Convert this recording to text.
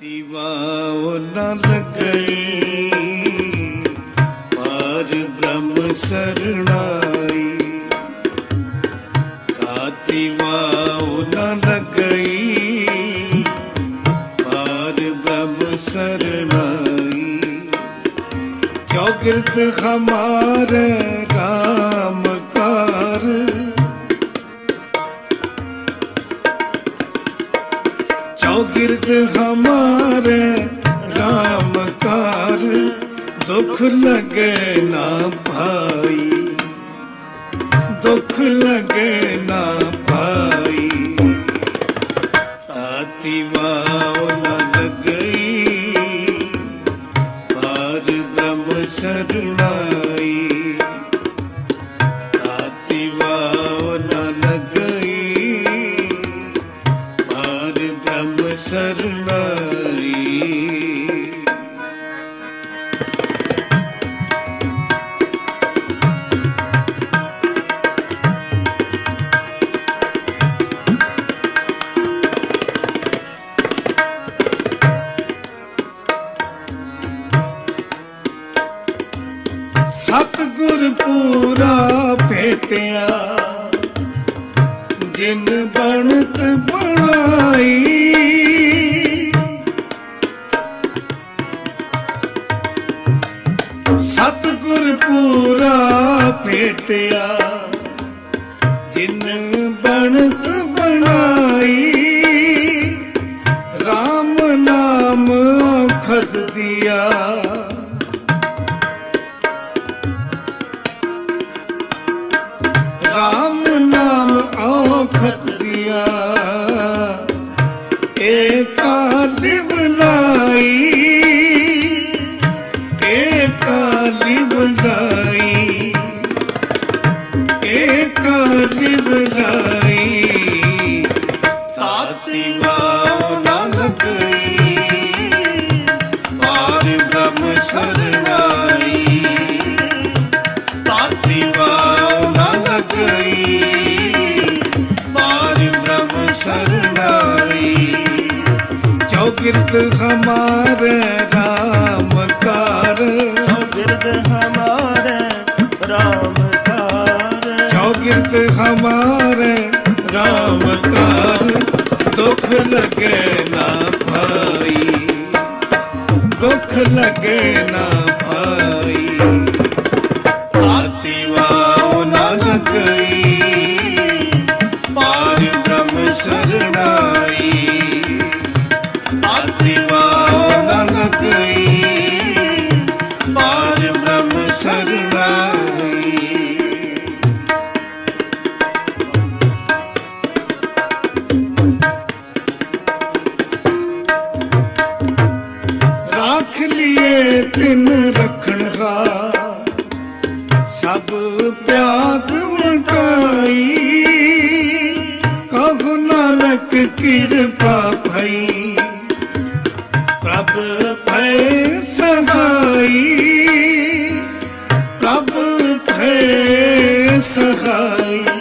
ਤੀਵਾਉ ਨ ਲੱਗਈ। ਪਾਰ ਬ੍ਰਹਮ ਸਰਣਾਈ। ਕਾਤੀ ਵਾਉ ਨ ਲੱਗਈ। ਪਾਰ ਬ੍ਰਹਮ ਸਰਣਾਈ। ਚੌਕਿਰਤ ਹਮਾਰੇ ਰਾਮ चौगिर्द हमारे राम कार दुख लगे ना भाई दुख लगे ना भाई ताती वाव न लगई पार ब्रह्म शरणाई ਪਾਰ ਬ੍ਰਹਮ ਸਰਣਾਈ ਸਤਿਗੁਰ ਪੂਰਾ ਭੇਟਿਆ ਜਿਨ ਬਣਤ ਬਣ ਬਣਾਈ ਸਤਿਗੁਰ ਪੂਰਾ ਭੇਟਿਆ, ਜਿਨ ਬਣਤ ਬਣਾਈ। RAM ਨਾਮ ਖਤ ਦਿਆ। ਰਾਮ ਨਾਮ ਔਖਤ ਦਿਆ। गिर्द हमारे राम कार छो गिर्द हमारे राम कार छो गिर्द हमारे राम कार दुख लगे ना भाई दुख लगे ना ਰਾਖ ਲਿਏ ਤਿਨ ਰਖਣਗਾ ਸਭ ਪਿਆਦ ਮਟਾਈ ਕਹੋ ਨਾਨਕ ਕਿਰਪਾ ਭਈ। ਪ੍ਰਭ ਭੈ ਸਹਾਈ, ਪ੍ਰਭ ਭੈ ਸਹਾਈ।